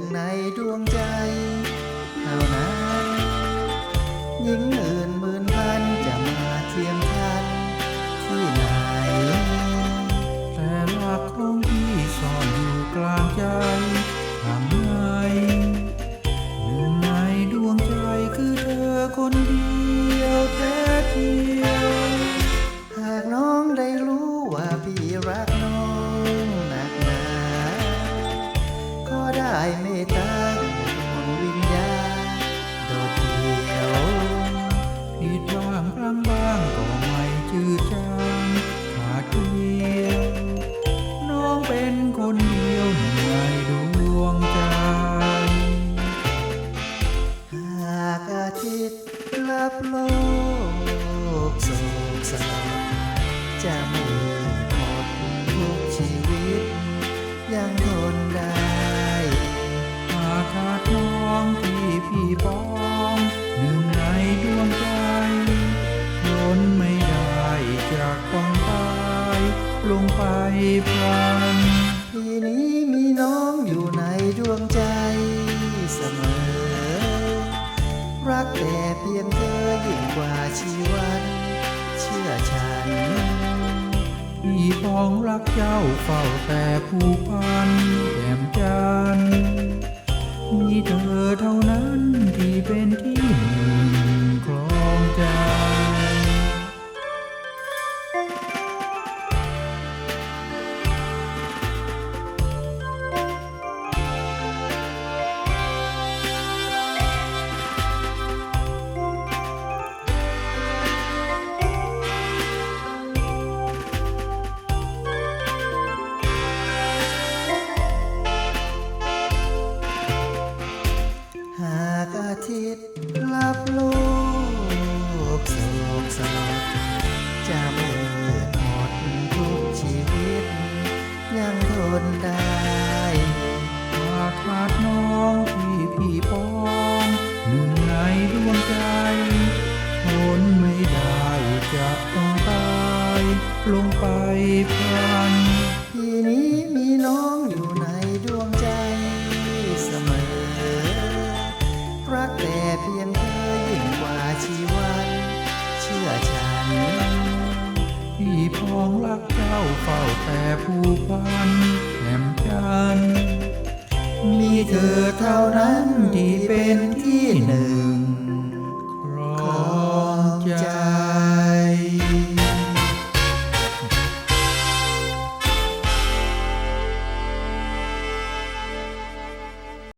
งหนึ่งในดวงใจเท่านั้นยิ่งอื่นหมื่นพันจะมาเทียมทันที่ไหน แต่หลักของพี่ซ่อนอยู่กลางใจทำไมหนึ่งในดวงใจคือเธอคนเดียวแท้เทียว หากน้องได้รู้ว่าพี่รักน้อง ก็ได้เมตตาดววิญญาโดดเดี่ยวผิดบ้างพลังบ้างก็ไม่จืดจางขาดเกลียวน้องเป็นคนเดียวหนึ่งในดวงใจ หากอาทิตย์ลับโลกโศกเศร้าจะไม่ ลงไปพลันที่นี้มีน้องอยู่ในดวงใจเสมอ รักแต่เพียงเธอยิ่งกว่าชีวัน เชื่อฉันพี่ปองรักเจ้าเฝ้าแต่ผู้พัน นได้หากขาดน้องที่พี่ปองหนึ่งในดวงใจทนไม่ได้จะต้องตาย ลงไปพันที่นี้มีน้องอยู่ องรักเจ้าเฝ้าแต่ผู้พันแหมจัน มีเธอเท่านั้นที่เป็นที่หนึ่ง